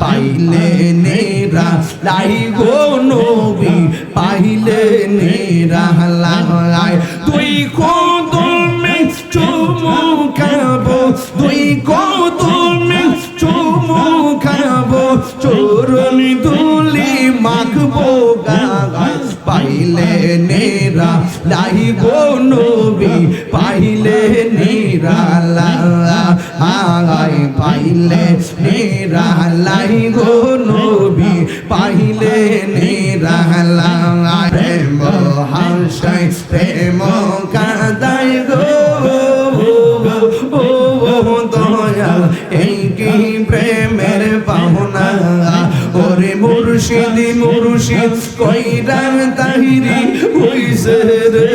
পাইলে নেরা, লাই গো নবী, পাইলে নেরা, লাই তুই কদমে চুমু খাব, তুই কদমে চুমু খাব চরণ দুলি মাখবো গাগায় পাইলে নেরা, লাই গো নবী পাইলে নেরা লাই পাইলে নেরা লাই গো নবী, পাইলে নেরা লাই প্রেম হাসাই প্রেম কাদাই গো। দয়াল, এই কি প্রেমের পাওনা? ওরে মুর্শিদি, মুর্শিদ কইরাম তাহিরি হইছে রে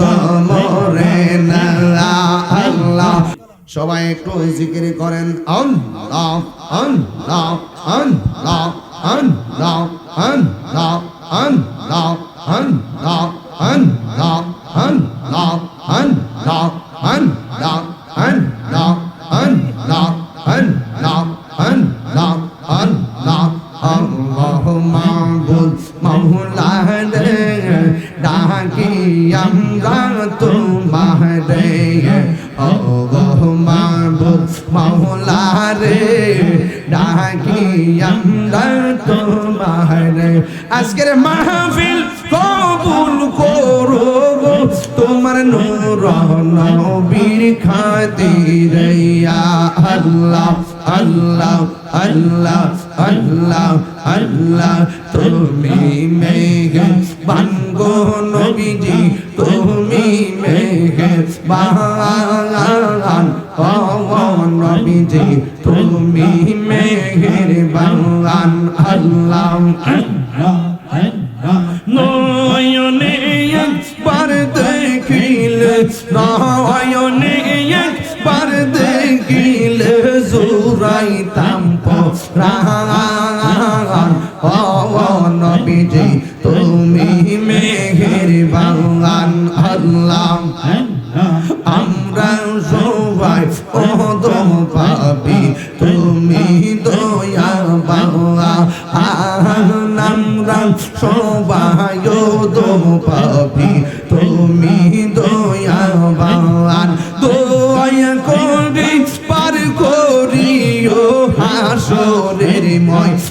তো মরে না আল্লাহ সবাই একটু জিকির করেন আল্লাহ আল্লাহ আল্লাহ আল্লাহ আল্লাহ আল্লাহ আল্লাহ আল্লাহ আল্লাহ আল্লাহ আল্লাহ আল্লাহ আল্লাহ আল্লাহ আল্লাহ আল্লাহ মাবুদ মাওলা রে ডাকি আমরা তোমারে ও মাবুদ মাওলা রে ডাকি আমরা তোমারে আজকের মাহফিল কবুল করো গো তোমার নূর নবীর খাতির ইয়া আল্লাহ আল্লাহ আল্লাহ আল্লাহ আল্লাহ তুমি মেঘে বানগো নবীজি, তুমি মেঘে বাগান ও নবীজি, তুমি মেঘের বাগান আল্লাহ নয়নে একবার দেখিলে নয়নে রাঙান নবীজি তুমি মেঘের বাংলান আল্লাহ আমরা সবাই ও তো তুমি দয়া বাংলা আর নাম সবাই ও তো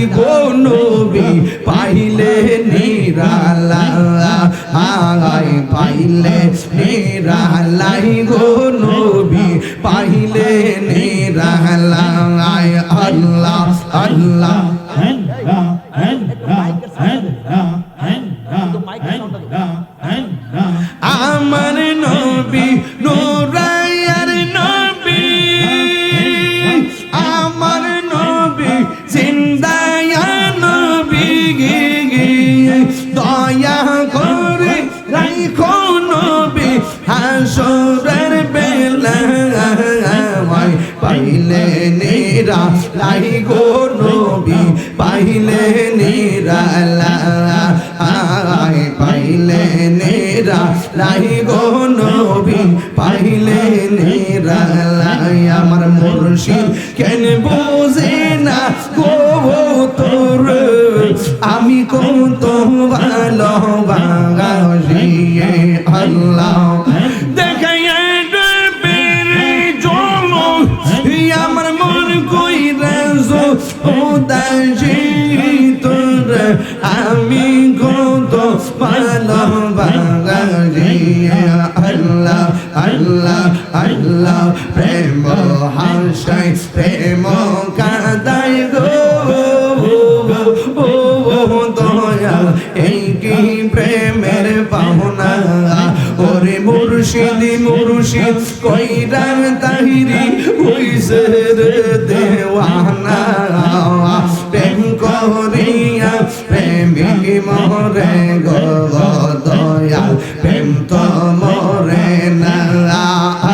পাইব নবী পাইলে নিরালা আয় পাইলে নিরালাই গো নবী পাইলে নিরালা আয় আল্লাহ আল্লাহ। হাসরের বেলা পাইলে নেরা, লাই গো নবী, পাইলে নেরা, লাই পাইলে নেরা, লাই গো নবী, পাইলে নেরা, লাই আমার মুর্শিদ। কেন বোঝে না গো তোর? আমি কত ভালোবাসি রেজো ও দাসি তোর আমি কত ভালোবাসি আল্লাহ আল্লাহ আল্লাহ প্রেম হাসাই প্রেম কাদাই গো মুর্শিদি, মুর্শিদ কইরা তাহিরি হইছে রে দেওয়ানা। প্রেম করিয়া প্রেমিক মরে গো প্রেম তো মরে না।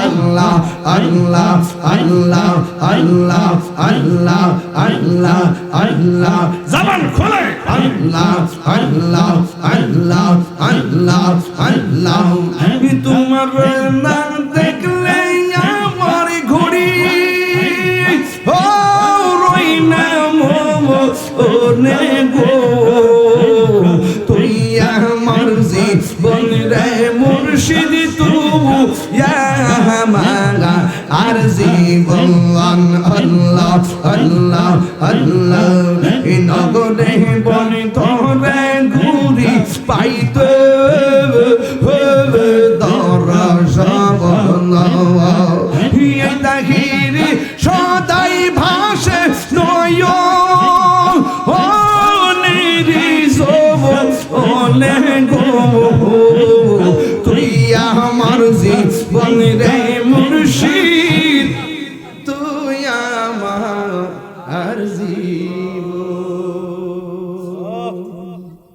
আল্লাহ আল্লাহ আল্লাহ আল্লাহ আল্লাহ আল্লাহ আল্লাহ। জবান খোলে। আল্লাহ আল্লাহ আল্লাহ আল্লাহ আল্লাহ আমি তোমার নাম দেখলে আমার ঘড়ি। ও রই না মোমো, ও নে গো জীবন আল্লাহ আল্লাহ আল্লাহ। এই নগরে বন তোরে ঘুরি পাইতে হবে দরশন এই তাহিরি সদাই ভাসে নয় সব তুই আমার জীবন রে মুর্শিদ।